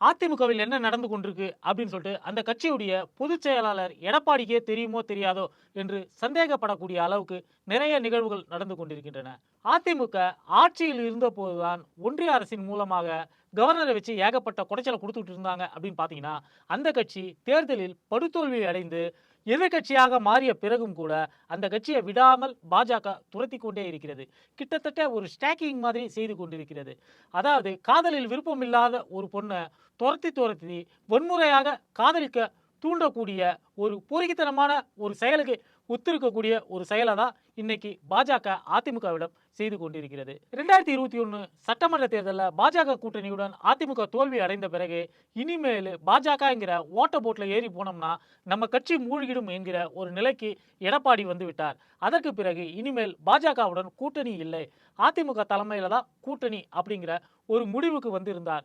அதிமுகவில் என்ன நடந்து கொண்டிருக்கு அப்படின்னு சொல்லிட்டு அந்த கட்சியுடைய பொதுச் செயலாளர் எடப்பாடிக்கே தெரியுமோ தெரியாதோ என்று சந்தேகப்படக்கூடிய அளவுக்கு நிறைய நிகழ்வுகள் நடந்து கொண்டிருக்கின்றன. அதிமுக ஆட்சியில் இருந்தபோதுதான் ஒன்றிய அரசின் மூலமாக கவர்னரை வச்சு ஏகப்பட்ட குடைச்சலை கொடுத்துட்டு இருந்தாங்க அப்படின்னு பார்த்தீங்கன்னா அந்த கட்சி தேர்தலில் படுதோல்வி அடைந்து எதிர்க்கட்சியாக மாறிய பிறகும் கூட அந்த கட்சியை விடாமல் பாஜக துரத்தி கொண்டே இருக்கிறது. கிட்டத்தட்ட ஒரு ஸ்டாக்கிங் மாதிரி செய்து கொண்டிருக்கிறது. அதாவது காதலில் விருப்பமில்லாத ஒரு பொண்ணை துரத்தி துரத்தி வன்முறையாக காதலிக்க தூண்டக்கூடிய ஒரு பொறுக்கித்தனமான ஒரு செயலுக்கு ஒத்திருக்கக்கூடிய ஒரு செயலை தான் இன்னைக்கு பாஜக அதிமுகவிடம் செய்து கொண்டிருக்கிறது. ரெண்டாயிரத்தி இருபத்தி ஒன்று சட்டமன்ற தேர்தலில் பாஜக கூட்டணியுடன் அதிமுக தோல்வி அடைந்த பிறகு இனிமேல் பாஜகங்கிற ஓட்ட போட்டில் ஏறி போனோம்னா நம்ம கட்சி மூழ்கிடும் என்கிற ஒரு நிலைக்கு எடப்பாடி வந்து விட்டார். அதற்கு பிறகு இனிமேல் பாஜகவுடன் கூட்டணி இல்லை. அதிமுக தலைமையில் தான் கூட்டணி அப்படிங்கிற ஒரு முடிவுக்கு வந்திருந்தார்.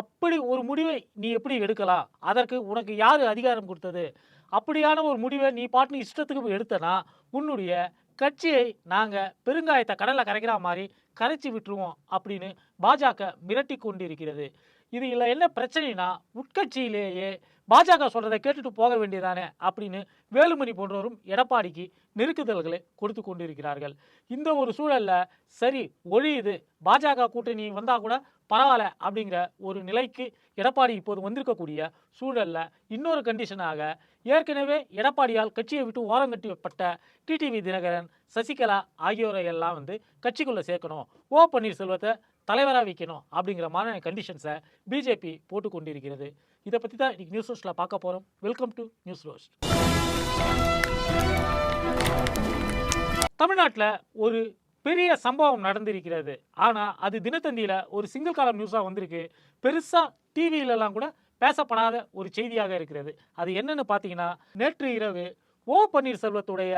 அப்படி ஒரு முடிவை நீ எப்படி எடுக்கலாம்? அதற்கு உனக்கு யார் அதிகாரம் கொடுத்தது? அப்படியான ஒரு முடிவை நீ பாட்டு இஷ்டத்துக்கு எடுத்தனா உன்னுடைய கட்சியை நாங்கள் பெருங்காயத்தை கடலில் கரைக்கிற மாதிரி கரைச்சி விட்டுருவோம் அப்படின்னு பாஜக மிரட்டி கொண்டிருக்கிறது. இது இல்லை என்ன பிரச்சனைனா உட்கட்சியிலேயே பாஜக சொல்றதை கேட்டுட்டு போக வேண்டியதானே அப்படின்னு வேலுமணி போன்றவரும் எடப்பாடிக்கு நெருக்குதல்களை கொடுத்து கொண்டிருக்கிறார்கள். இந்த ஒரு சூழலில் சரி ஒழியுது. பாஜக கூட்டணி வந்தால் கூட பரவாயில்ல அப்படிங்கிற ஒரு நிலைக்கு எடப்பாடி இப்போது வந்திருக்கக்கூடிய சூழலில் இன்னொரு கண்டிஷனாக ஏற்கனவே எடப்பாடியால் கட்சியை விட்டு ஓரங்கட்டிப்பட்ட டிடிவி தினகரன் சசிகலா ஆகியோரை எல்லாம் வந்து கட்சிக்குள்ளே சேர்க்கணும். ஓ பன்னீர்செல்வத்தை தலைவராக வைக்கணும் அப்படிங்கிற மாதிரி கண்டிஷன்ஸை பிஜேபி போட்டு கொண்டிருக்கிறது இதை பற்றி தான் இன்றைக்கி நியூஸ் ரோஸ்ட்டில் பார்க்க போகிறோம் வெல்கம் டு நியூஸ் ரோஸ்ட் தமிழ்நாட்டில் ஒரு பெரிய சம்பவம் நடந்திருக்கிறது. ஆனால் அது தினத்தந்தியில் ஒரு சிங்கிள் காலம் நியூஸாக வந்திருக்கு. பெருசாக டிவியிலலாம் கூட பேசப்படாத ஒரு செய்தியாக இருக்கிறது. அது என்னன்னு பார்த்தீங்கன்னா நேற்று இரவு ஓ பன்னீர்செல்வத்துடைய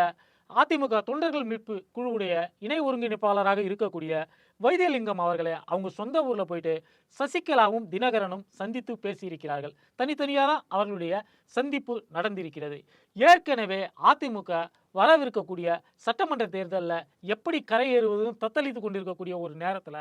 அதிமுக தொண்டர்கள் மீட்பு குழுவுடைய இணை ஒருங்கிணைப்பாளராக இருக்கக்கூடிய வைத்தியலிங்கம் அவர்களை அவங்க சொந்த ஊரில் போயிட்டு சசிகலாவும் தினகரனும் சந்தித்து பேசியிருக்கிறார்கள். தனித்தனியாக தான் அவர்களுடைய சந்திப்பு நடந்திருக்கிறது. ஏற்கனவே அதிமுக வரவிருக்கக்கூடிய சட்டமன்ற தேர்தலில் எப்படி கரையேறுவதும் தத்தளித்து கொண்டிருக்கக்கூடிய ஒரு நேரத்தில்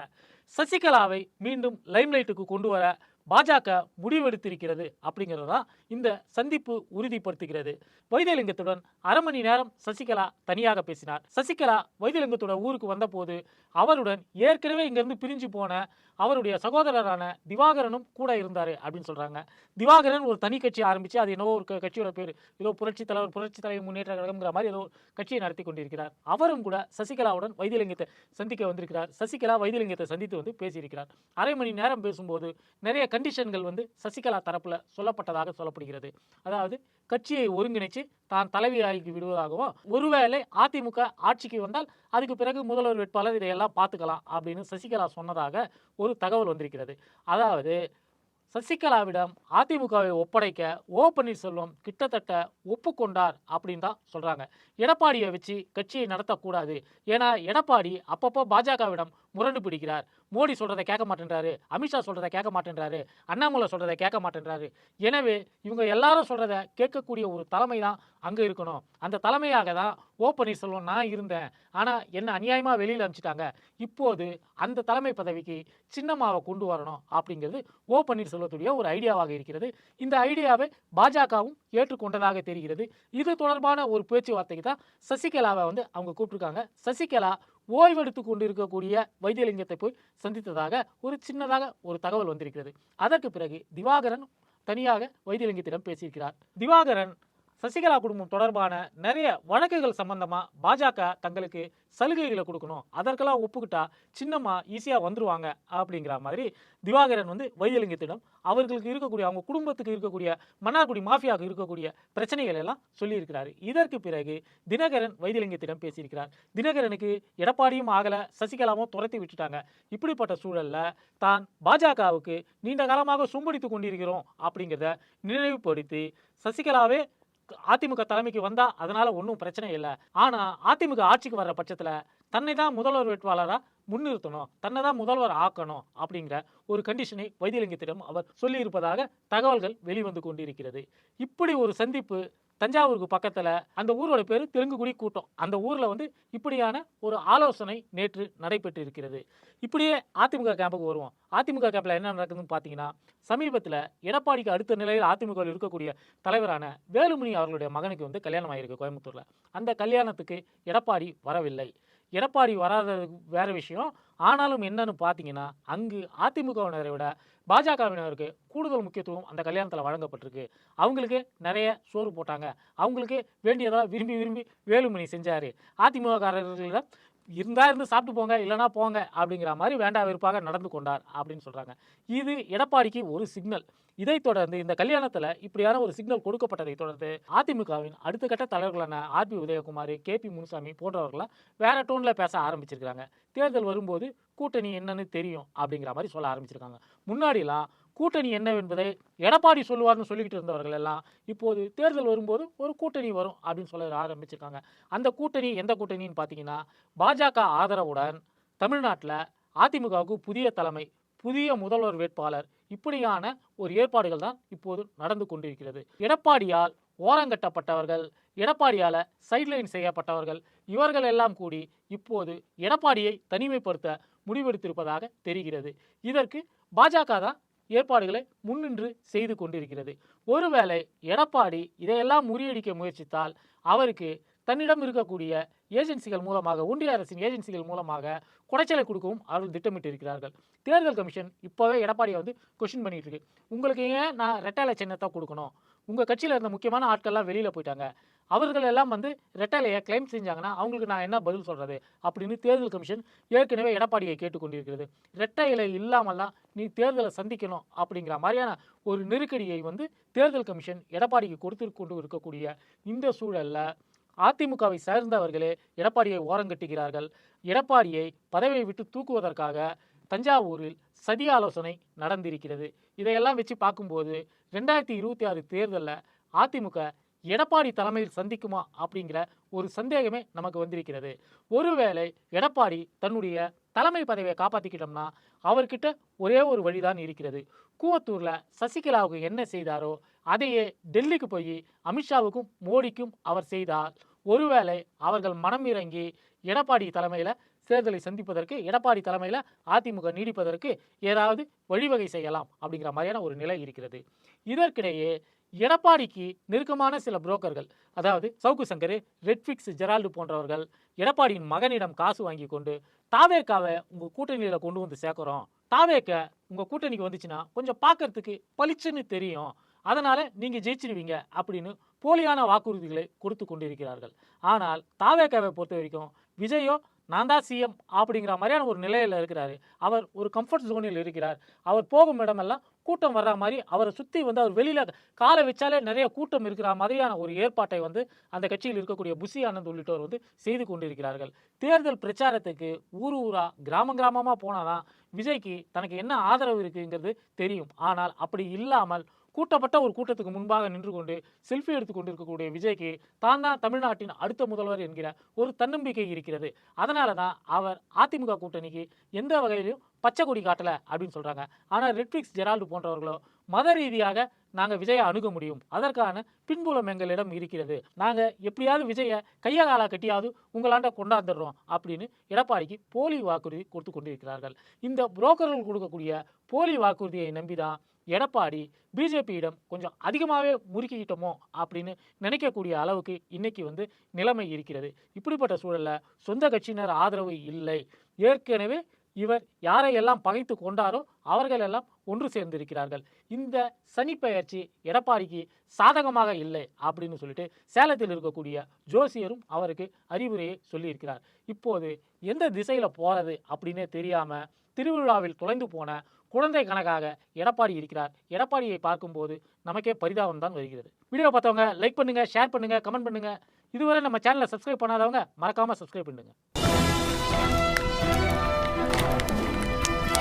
சசிகலாவை மீண்டும் லைம்லைட்டுக்கு கொண்டு வர பாஜக முடிவெடுத்திருக்கிறது அப்படிங்கிறது தான் இந்த சந்திப்பு உறுதிப்படுத்துகிறது. வைத்தியலிங்கத்துடன் அரை மணி நேரம் சசிகலா தனியாக பேசினார். சசிகலா வைத்தியலிங்கத்தோட ஊருக்கு வந்தபோது அவருடன் ஏற்கனவே இங்கிருந்து பிரிஞ்சு போன அவருடைய சகோதரரான திவாகரனும் கூட இருந்தார் அப்படின்னு சொல்கிறாங்க திவாகரன் ஒரு தனி கட்சி ஆரம்பித்து அது என்னவோ ஒரு கட்சியோட பேர். ஏதோ புரட்சி தலைவர் புரட்சி தலைவர் முன்னேற்ற கழகம்ங்கிற மாதிரி ஏதோ கட்சியை நடத்தி கொண்டிருக்கிறார். அவரும் கூட சசிகலாவுடன் வைத்தியலிங்கத்தை சந்திக்க வந்திருக்கிறார். சசிகலா வைத்தியலிங்கத்தை சந்தித்து வந்து பேசியிருக்கிறார். அரை மணி நேரம் பேசும்போது நிறைய கண்டிஷன்கள் வந்து சசிகலா தரப்பில் சொல்லப்பட்டதாக சொல்லப்படுகிறது. அதாவது கட்சியை ஒருங்கிணைச்சு தான் தலைவியாகி விடுவதாகவும் ஒருவேளை அதிமுக ஆட்சிக்கு வந்தால் அதுக்கு பிறகு முதல்வர் வேட்பாளர் இதையெல்லாம் பார்த்துக்கலாம் அப்படின்னு சசிகலா சொன்னதாக ஒரு தகவல் வந்திருக்கிறது. அதாவது சசிகலாவிடம் அதிமுகவை ஒப்படைக்க ஓ பன்னீர்செல்வம் கிட்டத்தட்ட ஒப்புக்கொண்டார் அப்படின்னு தான் சொல்கிறாங்க எடப்பாடியை வச்சு கட்சியை நடத்தக்கூடாது. ஏன்னா எடப்பாடி அப்பப்போ பாஜகவிடம் முரண்டு பிடிக்கிறார். மோடி சொல்கிறத கேட்க மாட்டேன்றாரு. அமித்ஷா சொல்கிறத கேட்க மாட்டேன்றாரு. அண்ணாமலை சொல்றதை கேட்க மாட்டேன்றாரு. எனவே இவங்க எல்லாரும் சொல்கிறத கேட்கக்கூடிய ஒரு தலைமை தான் அங்கே இருக்கணும். அந்த தலைமையாக தான் ஓ பன்னீர்செல்வம் நான் இருந்தேன். ஆனால் என்ன அநியாயமாக வெளியில் அனுப்பிச்சிட்டாங்க. இப்போது அந்த தலைமை பதவிக்கு சின்னம்மாவை கொண்டு வரணும் அப்படிங்கிறது ஓ பன்னீர்செல்வத்துடைய ஒரு ஐடியாவாக இருக்கிறது. இந்த ஐடியாவை பாஜகவும் ஏற்றுக்கொண்டதாக தெரிகிறது. இது தொடர்பான ஒரு பேச்சுவார்த்தைக்கு தான் சசிகலாவை வந்து அவங்க கூப்பிட்டுருக்காங்க. சசிகலா ஓய்வெடுத்து கொண்டிருக்கக்கூடிய வைத்தியலிங்கத்தை போய் சந்தித்ததாக ஒரு சின்னதாக ஒரு தகவல் வந்திருக்கிறது. அதற்கு பிறகு திவாகரன் தனியாக வைத்தியலிங்கத்திடம் பேசியிருக்கிறார். திவாகரன் சசிகலா குடும்பம் தொடர்பான நிறைய வழக்குகள் சம்பந்தமா பாஜக தங்களுக்கு சலுகைகளை கொடுக்கணும். அதற்கெல்லாம் ஒப்புக்கிட்டா சின்னம்மா ஈஸியாக வந்துருவாங்க அப்படிங்கிற மாதிரி திவாகரன் வந்து வைத்தியலிங்கத்திடம் அவர்களுக்கு இருக்கக்கூடிய அவங்க குடும்பத்துக்கு இருக்கக்கூடிய மன்னார்குடி மாஃபியாவுக்கு இருக்கக்கூடிய பிரச்சனைகள் எல்லாம் சொல்லியிருக்கிறாரு. இதற்கு பிறகு தினகரன் வைத்தியலிங்கத்திடம் பேசியிருக்கிறார். தினகரனுக்கு எடப்பாடியும் ஆகலை சசிகலாவும் துரத்தி விட்டுட்டாங்க. இப்படிப்பட்ட சூழலில் தான் பாஜகவுக்கு நீண்ட காலமாக சும்படித்து கொண்டிருக்கிறோம் அப்படிங்கிறத நினைவுபடுத்தி சசிகலாவே அதிமுக தலைமைக்கு வந்தா அதனால ஒன்றும் பிரச்சனை இல்லை. ஆனா அதிமுக ஆட்சிக்கு வர்ற பட்சத்துல தன்னை தான் முதல்வர் வேட்பாளராக முன்னிறுத்தணும். தன்னை தான் முதல்வர் ஆக்கணும் அப்படிங்கிற ஒரு கண்டிஷனை வைத்தியலிங்கத்திடம் அவர் சொல்லியிருப்பதாக தகவல்கள் வெளிவந்து கொண்டிருக்கிறது. இப்படி ஒரு சந்திப்பு தஞ்சாவூருக்கு பக்கத்தில் அந்த ஊரோட பேர் தெலுங்குகுடி கூட்டம். அந்த ஊரில் வந்து இப்படியான ஒரு ஆலோசனை நேற்று நடைபெற்று இருக்கிறது இப்படியே அதிமுக கேம்புக்கு வருவோம். அதிமுக கேம்பில் என்ன நடக்குதுன்னு பார்த்தீங்கன்னா சமீபத்தில் எடப்பாடிக்கு அடுத்த நிலையில் அதிமுக இருக்கக்கூடிய தலைவரான வேலுமணி அவர்களுடைய மகனுக்கு வந்து கல்யாணம் ஆகிருக்கு கோயம்புத்தூரில். அந்த கல்யாணத்துக்கு எடப்பாடி வரவில்லை. எடப்பாடி வராதது வேற விஷயம். ஆனாலும் என்னன்னு பார்த்தீங்கன்னா அங்கு அதிமுகவினரை விட பாஜகவினருக்கு கூடுதல் முக்கியத்துவம் அந்த கல்யாணத்தில் வழங்கப்பட்டிருக்கு. அவங்களுக்கு நிறைய சோறு போட்டாங்க. அவங்களுக்கு வேண்டியதாக விரும்பி விரும்பி வேலுமணி செஞ்சார். அதிமுககாரர்களிடம் இருந்தால் இருந்து சாப்பிட்டு போங்க இல்லைனா போங்க அப்படிங்கிற மாதிரி வேண்டா வெறுப்பாக நடந்து கொண்டார் அப்படின்னு சொல்கிறாங்க இது எடப்பாடிக்கு ஒரு சிக்னல் இதைத் தொடர்ந்து இந்த கல்யாணத்தில் இப்படியான ஒரு சிக்னல் கொடுக்கப்பட்டதை தொடர்ந்து அதிமுகவின் அடுத்த கட்ட தலைவர்களான R B Udhayakumar K P Munusamy போன்றவர்களாம் வேற டோனில் பேச ஆரம்பிச்சிருக்கிறாங்க. தேர்தல் வரும்போது கூட்டணி என்னன்னு தெரியும் அப்படிங்கிற மாதிரி சொல்ல ஆரம்பிச்சிருக்காங்க. முன்னாடிலாம் கூட்டணி என்னவென்பதை எடப்பாடி சொல்லுவார்னு சொல்லிக்கிட்டு இருந்தவர்கள் எல்லாம் இப்போது தேர்தல் வரும்போது ஒரு கூட்டணி வரும் அப்படின்னு சொல்ல ஆரம்பிச்சிருக்காங்க. அந்த கூட்டணி எந்த கூட்டணின்னு பார்த்தீங்கன்னா பாஜக ஆதரவுடன் தமிழ்நாட்டில் அதிமுகவுக்கு புதிய தலைமை புதிய முதல்வர் வேட்பாளர் இப்படியான ஒரு ஏற்பாடுகள் தான் இப்போது நடந்து கொண்டிருக்கிறது. எடப்பாடியால் ஓரங்கட்டப்பட்டவர்கள் எடப்பாடியால் சைட்லைன் செய்யப்பட்டவர்கள் இவர்கள் எல்லாம் கூடி இப்போது எடப்பாடியை தனிமைப்படுத்த முடிவெடுத்திருப்பதாக தெரிகிறது. இதற்கு பாஜக தான் ஏற்பாடுகளை முன்னின்று செய்து கொண்டிருக்கிறது. ஒருவேளை எடப்பாடி இதையெல்லாம் முறியடிக்க முயற்சித்தால் அவருக்கு தன்னிடம் இருக்கக்கூடிய ஏஜென்சிகள் மூலமாக ஒன்றிய அரசின் ஏஜென்சிகள் மூலமாக குடைச்சலை கொடுக்கவும் அவர்கள் திட்டமிட்டு இருக்கிறார்கள் தேர்தல் கமிஷன் இப்போவே எடப்பாடியை வந்து கொஷின் பண்ணிட்டு இருக்கு. உங்களுக்கு ஏன் நான் ரெட்டாலை சின்னத்தை கொடுக்கணும்? உங்கள் கட்சியில் இருந்த முக்கியமான ஆட்கள்லாம் வெளியில் போயிட்டாங்க. அவர்கள் எல்லாம் வந்து ரெட்டாலையை கிளைம் செஞ்சாங்கன்னா அவங்களுக்கு நான் என்ன பதில் சொல்கிறது அப்படின்னு தேர்தல் கமிஷன் ஏற்கனவே எடப்பாடியை கேட்டுக்கொண்டிருக்கிறது. ரெட்டை இலை இல்லாமல்லாம் நீ தேர்தலை சந்திக்கணும் அப்படிங்கிற மாதிரியான ஒரு நெருக்கடியை வந்து தேர்தல் கமிஷன் எடப்பாடிக்கு கொடுத்து கொண்டு இருக்கக்கூடிய இந்த சூழலில் அதிமுகவை சேர்ந்தவர்களே எடப்பாடியை ஓரங்கட்டுகிறார்கள் எடப்பாடியை பதவியை விட்டு தூக்குவதற்காக தஞ்சாவூரில் சதி ஆலோசனை நடந்திருக்கிறது. இதையெல்லாம் வச்சு பார்க்கும்போது ரெண்டாயிரத்தி இருபத்தி ஆறு தேர்தலில் அதிமுக எடப்பாடி தலைமையில் சந்திக்குமா அப்படிங்கிற ஒரு சந்தேகமே நமக்கு வந்திருக்கிறது. ஒருவேளை எடப்பாடி தன்னுடைய தலைமை பதவியை காப்பாற்றிக்கிட்டோம்னா அவர்கிட்ட ஒரே ஒரு வழிதான் இருக்கிறது. கூவத்தூரில் சசிகலாவுக்கு என்ன செய்தாரோ அதையே டெல்லிக்கு போய் அமித்ஷாவுக்கும் மோடிக்கும் அவர் செய்தால் ஒருவேளை அவர்கள் மனம் இறங்கி எடப்பாடி தலைமையில் தேர்தலை சந்திப்பதற்கு எடப்பாடி தலைமையில் அதிமுக நீடிப்பதற்கு ஏதாவது வழிவகை செய்யலாம் அப்படிங்கிற மாதிரியான ஒரு நிலை இருக்கிறது. இதற்கிடையே எடப்பாடிக்கு நெருக்கமான சில புரோக்கர்கள் அதாவது சவுக்கு சங்கர் ரெட்ஃபிக்ஸ் ஜெரால்டு போன்றவர்கள் எடப்பாடியின் மகனிடம் காசு வாங்கி கொண்டு தாவேக்காவை உங்கள் கூட்டணியில் கொண்டு வந்து சேர்க்குறோம். தாவேக்க உங்கள் கூட்டணிக்கு வந்துச்சுன்னா கொஞ்சம் பார்க்கறதுக்கு பளிச்சுன்னு தெரியும். அதனால் நீங்கள் ஜெயிச்சிடுவீங்க அப்படின்னு போலியான வாக்குறுதிகளை கொடுத்து கொண்டிருக்கிறார்கள். ஆனால் தாவேக்காவை பொறுத்த வரைக்கும் விஜயோ நான் தான் சிஎம் அப்படிங்கிற மாதிரியான ஒரு நிலையில் இருக்கிறார். அவர் ஒரு கம்ஃபர்ட் ஜோனில் இருக்கிறார். அவர் போகும் இடமெல்லாம் கூட்டம் வர்ற மாதிரி அவரை சுற்றி வந்து அவர் வெளியில் காலை வச்சாலே நிறைய கூட்டம் இருக்கிற மாதிரியான ஒரு ஏற்பாட்டை வந்து அந்த கட்சியில் இருக்கக்கூடிய புசி ஆனந்த் உள்ளிட்டோர் வந்து செய்து கொண்டிருக்கிறார்கள். தேர்தல் பிரச்சாரத்துக்கு ஊர் ஊரா கிராமம் கிராமமாக போனால் தான் விஜய்க்கு தனக்கு என்ன ஆதரவு இருக்குங்கிறது தெரியும். ஆனால் அப்படி இல்லாமல் கூட்டப்பட்ட ஒரு கூட்டத்துக்கு முன்பாக நின்று கொண்டு செல்ஃபி எடுத்துக் கொண்டிருக்கக்கூடிய விஜய்க்கு தான் தான் தமிழ்நாட்டின் அடுத்த முதல்வர் என்கிற ஒரு தன்னம்பிக்கை இருக்கிறது. அதனால தான் அவர் அதிமுக கூட்டணிக்கு எந்த வகையிலும் பச்சை கொடி காட்டலை அப்படின்னு சொல்கிறாங்க ஆனால் ரெட்ஃபிக்ஸ் ஜெரால்டு போன்றவர்களோ மத ரீதியாக நாங்கள் விஜயை அணுக முடியும். அதற்கான பின்புலம் எங்களிடம் இருக்கிறது. நாங்கள் எப்படியாவது விஜயை கையகாலா கட்டியாவது உங்களாண்ட கொண்டாந்துடுறோம் அப்படின்னு எடப்பாடிக்கு போலி வாக்குறுதி கொடுத்து கொண்டிருக்கிறார்கள். இந்த புரோக்கர்கள் கொடுக்கக்கூடிய போலி வாக்குறுதியை நம்பி தான் எடப்பாடி பிஜேபியிடம் கொஞ்சம் அதிகமாகவே முறுக்கிக்கிட்டோமோ அப்படின்னு நினைக்கக்கூடிய அளவுக்கு இன்னைக்கு வந்து நிலைமை இருக்கிறது. இப்படிப்பட்ட சூழலில் சொந்த கட்சியினர் ஆதரவு இல்லை. ஏற்கனவே இவர் யாரையெல்லாம் பகைத்து கொண்டாரோ அவர்களெல்லாம் ஒன்று சேர்ந்திருக்கிறார்கள். இந்த சனிப்பெயர்ச்சி எடப்பாடிக்கு சாதகமாக இல்லை அப்படின்னு சொல்லிட்டு சேலத்தில் இருக்கக்கூடிய ஜோசியரும் அவருக்கு அறிவுரையை சொல்லியிருக்கிறார். இப்போது எந்த திசையில் போகிறது அப்படின்னே தெரியாமல் திருவிழாவில் தொலைந்து போன குழந்தை கணக்காக எடப்பாடி இருக்கிறார். எடப்பாடியை பார்க்கும்போது நமக்கே பரிதாபம் தான் வருகிறது. வீடியோ பார்த்தவங்க லைக் பண்ணுங்கள் ஷேர் பண்ணுங்கள் கமெண்ட் பண்ணுங்கள் இதுவரை நம்ம சேனலை சப்ஸ்கிரைப் பண்ணாதவங்க மறக்காமல் சப்ஸ்கிரைப் பண்ணுங்கள்